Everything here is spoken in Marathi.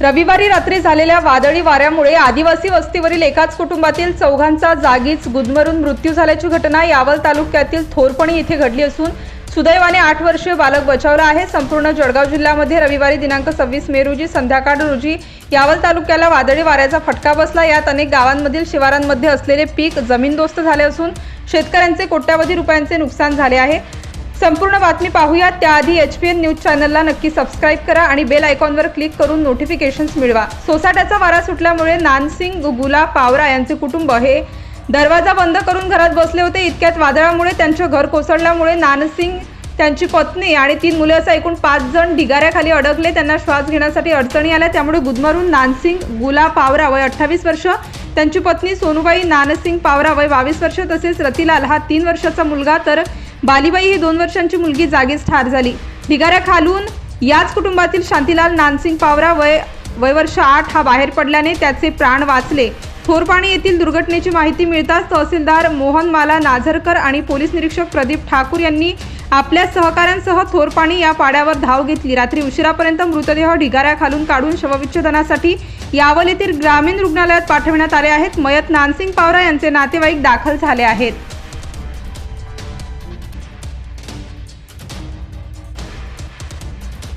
रविवारी रात्री झालेल्या वादळी वाऱ्यामुळे आदिवासी वस्तीवरील एकाच कुटुंबातील चौघांचा जागीच गुदमरून मृत्यू झाल्याची घटना यावल तालुक्यातील थोरपणी येथे घडली असून सुदैवाने आठ वर्षीय बालक बचावला आहे. संपूर्ण जळगाव जिल्ह्यामध्ये रविवारी दिनांक सव्वीस मे रोजी संध्याकाळ रोजी यावल तालुक्याला वादळी वाऱ्याचा फटका बसला. यात अनेक गावांमधील शिवारांमध्ये असलेले पीक जमीनदोस्त झाले असून शेतकऱ्यांचे कोट्यावधी रुपयांचे नुकसान झाले आहे. संपूर्ण बातमी पाहूया त्याआधी एच पी एन न्यूज चॅनलला नक्की सबस्क्राईब करा आणि बेल आयकॉनवर क्लिक करून नोटिफिकेशन्स मिळवा. सोसाट्याचा वारा सुटल्यामुळे नानसिंग गुगुला पावरा यांचे कुटुंब हे दरवाजा बंद करून घरात बसले होते. इतक्यात वादळामुळे त्यांचे घर कोसळल्यामुळे नानसिंग त्यांची पत्नी आणि तीन मुले असं एकूण पाच जण ढिगाऱ्याखाली अडकले. त्यांना श्वास घेण्यासाठी अडचणी आल्या. त्यामुळे गुदमरून नानसिंग गुला पावरा वय अठ्ठावीस वर्ष त्यांची पत्नी सोनूबाई नानसिंग पावरा वय बावीस वर्ष तसेच रतिलाल हा तीन वर्षाचा मुलगा. तर बालीबाई ही दोन वर्षांची मुलगी जागीच ठार झाली. ढिगाऱ्याखालून याच कुटुंबातील शांतीलाल नानसिंग पावरा वय वय वर्ष आठ हा बाहेर पडल्याने त्याचे प्राण वाचले. थोरपाणी येथील दुर्घटनेची माहिती मिळताच तहसीलदार मोहन माला नाझरकर आणि पोलीस निरीक्षक प्रदीप ठाकूर यांनी आपल्या सहकाऱ्यांसह थोरपाणी या पाड्यावर धाव घेतली. रात्री उशिरापर्यंत मृतदेह ढिगाऱ्याखालून काढून शवविच्छेदनासाठी यावल येथील ग्रामीण रुग्णालयात पाठविण्यात आले आहेत. मयत नानसिंग पावरा यांचे नातेवाईक दाखल झाले आहेत.